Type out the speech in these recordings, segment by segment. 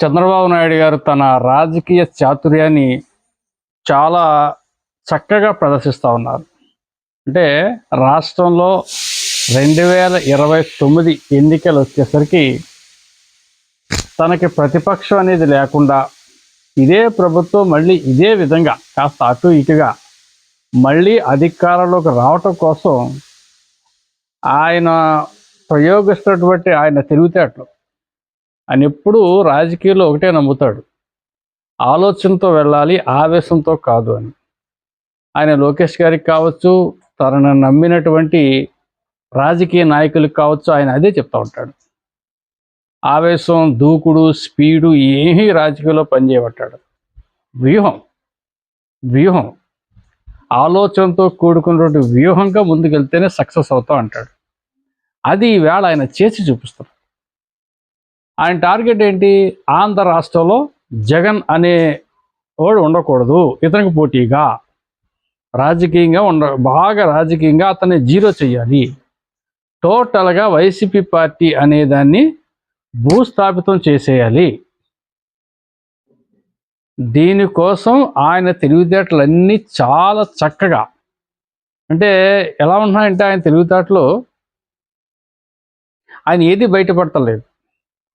చంద్రబాబు నాయుడు గారు తన రాజకీయ చాతుర్యాన్ని చాలా చక్కగా ప్రదర్శిస్తూ ఉన్నారు. అంటే రాష్ట్రంలో రెండు వేల ఇరవై తొమ్మిది ఎన్నికలు వచ్చేసరికి తనకి ప్రతిపక్షం అనేది లేకుండా ఇదే ప్రభుత్వం మళ్ళీ ఇదే విధంగా కాస్త అటు ఇటుగా మళ్ళీ అధికారంలోకి రావటం కోసం ఆయన ప్రయోగిస్తున్నటువంటి ఆయన తెలివితేటలు ఆయన ఎప్పుడూ రాజకీయాల్లో ఒకటే నమ్ముతాడు. ఆలోచనతో వెళ్ళాలి ఆవేశంతో కాదు అని. ఆయన లోకేష్ గారికి కావచ్చు తనను నమ్మినటువంటి రాజకీయ నాయకులకు కావచ్చు ఆయన అదే చెప్తా ఉంటాడు. ఆవేశం దూకుడు స్పీడు ఏమీ రాజకీయాల్లో పనిచేయబట్టాడు. వ్యూహం వ్యూహం. ఆలోచనతో కూడుకున్నటువంటి వ్యూహంగా ముందుకెళ్తేనే సక్సెస్ అవుతాం అంటాడు. అది ఈవేళ ఆయన చేసి చూపిస్తారు ఆయన టార్గెట్ ఏంటి? ఆంధ్ర రాష్ట్రంలో జగన్ అనే వాడు ఉండకూడదు. ఇతనికి పోటీగా. రాజకీయంగా ఉండ బాగా రాజకీయంగా అతన్ని జీరో చేయాలి టోటల్గా వైసీపీ పార్టీ అనేదాన్ని భూస్థాపితం చేసేయాలి. దీనికోసం ఆయన తెలివితేటలన్నీ చాలా చక్కగా. అంటే ఎలా ఉన్నాయంటే ఆయన తెలివితేటలు ఆయన ఏది బయటపడతలేదు.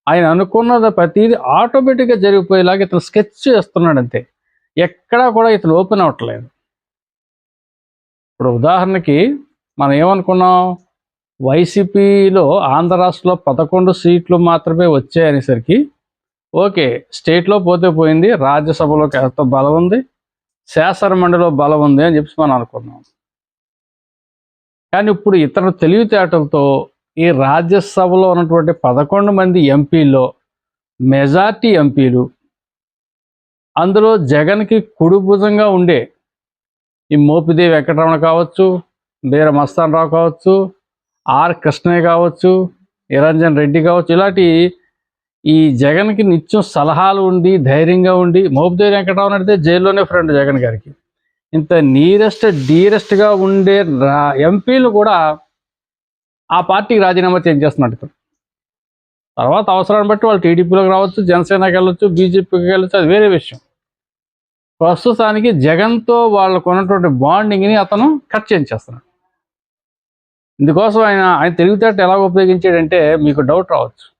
ఆయన అనుకున్నది ప్రతిదీ ఆటోమేటిక్గా జరిగిపోయేలాగా ఇతను స్కెచ్ చేస్తున్నాడు అంతే ఎక్కడా కూడా ఇతను ఓపెన్ అవ్వట్లేదు. ఇప్పుడు ఉదాహరణకి మనం ఏమనుకున్నాం? వైసీపీలో ఆంధ్ర రాష్ట్రంలో పదకొండు సీట్లు మాత్రమే వచ్చాయనేసరికి ఓకే స్టేట్లో పోతే పోయింది రాజ్యసభలో ఎంత బలం ఉంది శాసనమండలిలో బలం ఉంది అని చెప్పి మనం అనుకున్నాం. కానీ ఇప్పుడు ఇతర తెలివితేటలతో ఈ రాజ్యసభలో ఉన్నటువంటి పదకొండు మంది ఎంపీల్లో మెజార్టీ ఎంపీలు అందులో జగన్కి కుడి భుజంగా ఉండే ఈ మోపిదేవి వెంకటరమణ కావచ్చు బీర మస్తాన్ రావు కావచ్చు ఆర్ కృష్ణయ్య కావచ్చు నిరంజన్ రెడ్డి కావచ్చు ఇలాంటి ఈ జగన్కి నిత్యం సలహాలు ఉండి ధైర్యంగా ఉండి మోపిదేవి వెంకటరమణ అయితే జైల్లోనే ఫ్రెండ్ జగన్ గారికి. ఇంత నీరెస్ట్ డీరెస్ట్గా ఉండే ఎంపీలు కూడా ఆ పార్టీకి రాజీనామా చేసేస్తున్నట్టు ఇతను. తర్వాత అవసరాన్ని బట్టి వాళ్ళు టీడీపీలోకి రావచ్చు జనసేనకి వెళ్ళొచ్చు బీజేపీకి వెళ్ళొచ్చు అది వేరే విషయం. ప్రస్తుతానికి జగన్తో వాళ్ళకు ఉన్నటువంటి బాండింగ్ని అతను కట్ చేయించేస్తున్నాడు ఇందుకోసం ఆయన ఆయన తెలివితేట ఎలా ఉపయోగించాడంటే మీకు డౌట్ రావచ్చు.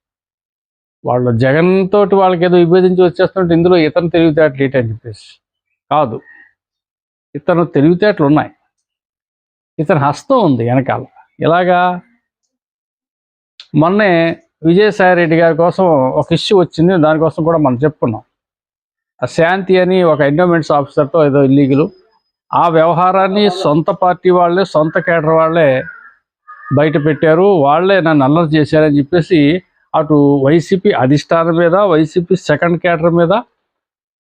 వాళ్ళు జగన్ తోటి వాళ్ళకి ఏదో విభేదించి వచ్చేస్తుంటే ఇందులో ఇతను తెలివితేటలు ఏంటి అని చెప్పేసి. కాదు. ఇతను తెలివితేటలు ఉన్నాయి. ఇతని హస్తం ఉంది వెనకాల. ఇలాగా మొన్నే విజయసాయి రెడ్డి గారి కోసం ఒక ఇష్యూ వచ్చింది దానికోసం కూడా మనం చెప్పుకున్నాం. శాంతి అని ఒక ఎండోమెంట్స్ ఆఫీసర్తో ఏదో ఇల్లీగలు ఆ వ్యవహారాన్ని సొంత పార్టీ వాళ్ళే సొంత కేడర్ వాళ్ళే బయట పెట్టారు వాళ్ళే నన్ను అల్లరి చేశారని చెప్పేసి అటు వైసీపీ అధిష్టానం మీద వైసీపీ సెకండ్ కేడర్ మీద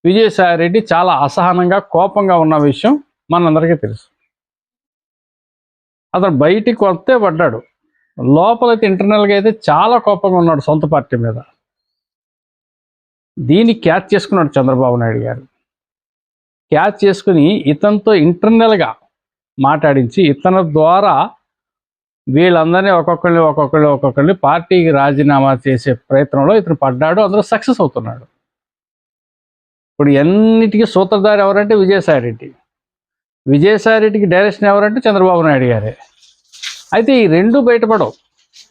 విజయసాయి రెడ్డి చాలా అసహనంగా కోపంగా ఉన్న విషయం మనందరికీ తెలుసు. అతను బయటికి వస్తే పడ్డాడు. లోపలైతే ఇంటర్నల్గా అయితే చాలా కోపంగా ఉన్నాడు సొంత పార్టీ మీద. దీన్ని క్యాచ్ చేసుకున్నాడు చంద్రబాబు నాయుడు గారు. క్యాచ్ చేసుకుని ఇతనితో ఇంటర్నల్గా మాట్లాడించి ఇతని ద్వారా వీళ్ళందరినీ ఒక్కొక్కరిని ఒక్కొక్కరిని ఒక్కొక్కరిని పార్టీకి రాజీనామా చేసే ప్రయత్నంలో ఇతను పడ్డాడు అందులో సక్సెస్ అవుతున్నాడు. ఇప్పుడు ఎన్నిటికీ సూత్రధారి ఎవరంటే విజయసాయి రెడ్డి. విజయసాయి రెడ్డికి డైరెక్షన్ ఎవరంటే చంద్రబాబు నాయుడు గారే. అయితే ఈ రెండు బయటపడవు.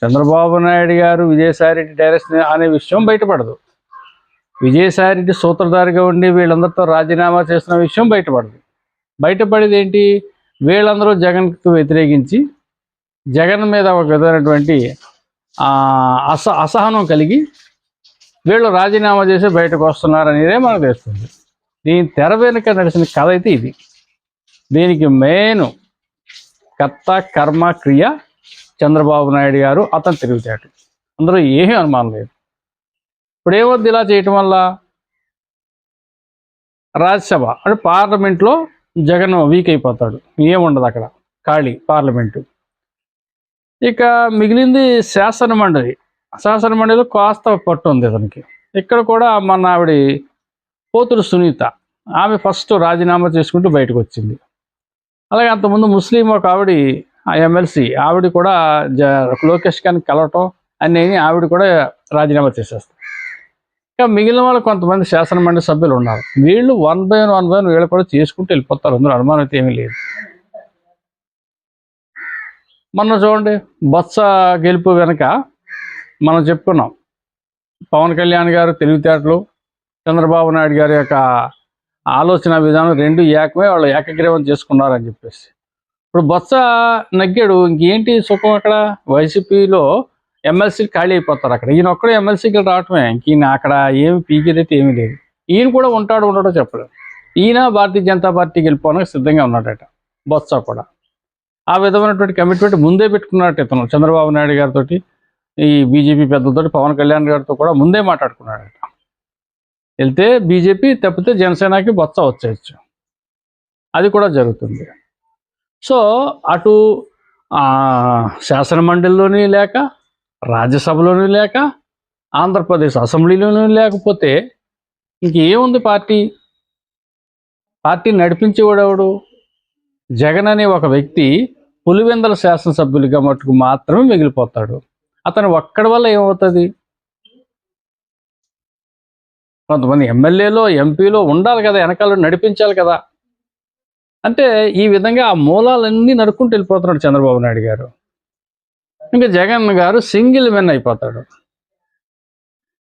చంద్రబాబు నాయుడు గారు విజయసాయి రెడ్డి డైరెక్షన్ అనే విషయం బయటపడదు. విజయసాయి రెడ్డి సూత్రధారిగా ఉండి వీళ్ళందరితో రాజీనామా చేసిన విషయం బయటపడదు. బయటపడేది ఏంటి? వీళ్ళందరూ జగన్కు వ్యతిరేకించి జగన్ మీద ఒక విధమైనటువంటి అస అసహనం కలిగి వీళ్ళు రాజీనామా చేసి బయటకు వస్తున్నారనేదే మనకు తెలుస్తుంది. దీని తెర వెనుక నడిచిన కథ అయితే ఇది. దీనికి మెయిన్ కర్త కర్మ క్రియ చంద్రబాబు నాయుడు గారు అతను తిరుగుతాడు. అందులో ఏమీ అనుమానం లేదు. ఇప్పుడు ఏమొద్దు ఇలా చేయటం వల్ల? రాజ్యసభ అంటే పార్లమెంట్లో జగన్ వీక్ అయిపోతాడు. ఏముండదు అక్కడ. ఖాళీ పార్లమెంటు. ఇక మిగిలింది శాసన మండలి. శాసన మండలిలో కాస్త పట్టు ఉంది అతనికి. ఇక్కడ కూడా మన ఆవిడ పోతురు సునీత. ఆమె ఫస్ట్ రాజీనామా చేసుకుంటూ బయటకు వచ్చింది. అలాగే అంతకుముందు ముస్లిం ఒక ఆవిడ ఆ ఎమ్మెల్సీ ఆవిడ కూడా జ లోకేష్ గారిని కలవటం అన్నీ ఆవిడ కూడా రాజీనామా చేసేస్తారు ఇంకా మిగిలిన వాళ్ళు కొంతమంది శాసనమండలి సభ్యులు ఉన్నారు. వీళ్ళు one by one one by one వీళ్ళు కూడా చేసుకుంటూ వెళ్ళిపోతారు. అందులో అనుమానం అయితే ఏమీ లేదు. మొన్న చూడండి బొత్స గెలుపు వెనుక మనం చెప్పుకున్నాం. పవన్ కళ్యాణ్ గారు తెలివితేటలు చంద్రబాబు నాయుడు గారి యొక్క ఆలోచన విధానం రెండు ఏకమే వాళ్ళు ఏకగ్రీవం చేసుకున్నారని చెప్పేసి. ఇప్పుడు బొత్స నగ్గాడు ఇంకేంటి సుఖం అక్కడ? వైసీపీలో ఎమ్మెల్సీలు ఖాళీ అయిపోతారు అక్కడ. ఈయన ఒక్కడే ఎమ్మెల్సీకి రావటమే. ఈయన అక్కడ ఏమి పీకేదైతే ఏమీ లేదు. ఈయన కూడా ఉంటాడు ఉండడో చెప్పలేదు ఈయన భారతీయ జనతా పార్టీకి వెళ్ళిపోవడానికి సిద్ధంగా ఉన్నాడట బొత్స కూడా. ఆ విధమైనటువంటి కమిట్మెంట్ ముందే పెట్టుకున్నట్టు ఇతను చంద్రబాబు నాయుడు గారితో ఈ బీజేపీ పెద్దలతో పవన్ కళ్యాణ్ గారితో కూడా ముందే మాట్లాడుకున్నాడట. వెళ్తే బీజేపీ తప్పితే జనసేనకి బొత్స వచ్చేయచ్చు. అది కూడా జరుగుతుంది. సో అటు శాసనమండలిలోని శాసన మండలిలోని లేక రాజ్యసభలోని లేక ఆంధ్రప్రదేశ్ అసెంబ్లీలోనూ లేకపోతే ఇంకేముంది పార్టీ? పార్టీ నడిపించేవాడెవడు జగన్ అనే ఒక వ్యక్తి పులివెందల శాసనసభ్యులుగా మటుకు మాత్రమే మిగిలిపోతాడు. అతను ఒక్కడి వల్ల ఏమవుతుంది? కొంతమంది ఎమ్మెల్యేలో ఎంపీలో ఉండాలి కదా వెనకాల నడిపించాలి కదా. అంటే ఈ విధంగా ఆ మూలాలన్నీ నడుక్కుంటూ వెళ్ళిపోతున్నాడు చంద్రబాబు నాయుడు గారు. ఇంకా జగన్ గారు సింగిల్ విన్ అయిపోతాడు.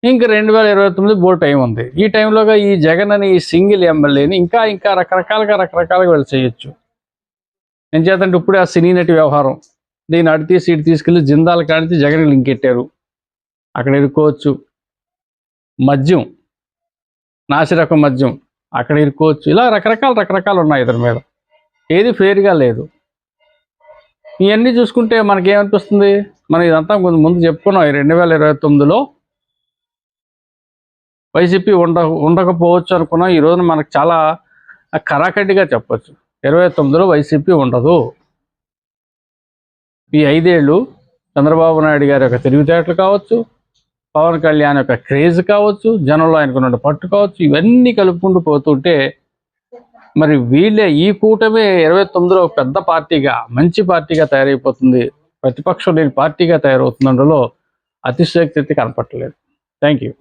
ఇంకా రెండు వేల ఇరవై తొమ్మిది బోల్ టైం ఉంది. ఈ టైంలోగా ఈ జగన్ అని ఈ సింగిల్ ఎమ్మెల్యేని ఇంకా ఇంకా రకరకాలుగా రకరకాలుగా వీళ్ళు చేయొచ్చు. ఏం చేతంటే ఇప్పుడే ఆ సినీ నటి వ్యవహారం. దీన్ని అడి తీసి ఇటు తీసుకెళ్ళి జిందాల కాడిచి జగన్ లింకెట్టారు అక్కడ ఇరుక్కోవచ్చు మద్యం. నాసిరకం మద్యం అక్కడ ఇరుకోవచ్చు ఇలా రకరకాల రకరకాలు ఉన్నాయి ఇతని మీద. ఏది ఫేర్గా లేదు. ఇవన్నీ చూసుకుంటే మనకేమనిపిస్తుంది? మనం ఇదంతా కొంచెం ముందు చెప్పుకున్నాం. ఈ రెండు వేల ఇరవై తొమ్మిదిలో వైసీపీ ఉండ ఉండకపోవచ్చు అనుకున్నాం. ఈ రోజున మనకు చాలా కరాకట్టిగా చెప్పచ్చు. ఇరవై తొమ్మిదిలో వైసీపీ ఉండదు. ఈ ఐదేళ్ళు చంద్రబాబు నాయుడు గారి యొక్క తెలివితేటలు కావచ్చు పవన్ కళ్యాణ్ యొక్క క్రేజ్ కావచ్చు జనంలో ఆయనకున్న పట్టు కావచ్చు ఇవన్నీ కలుపుకుంటూ పోతుంటే మరి వీళ్ళే ఈ కూటమే ఇరవై తొమ్మిదిలో పెద్ద పార్టీగా మంచి పార్టీగా తయారైపోతుంది. ప్రతిపక్షం లేని పార్టీగా తయారవుతుందందులో అతిశయక్తి కనపట్టలేదు థ్యాంక్ యూ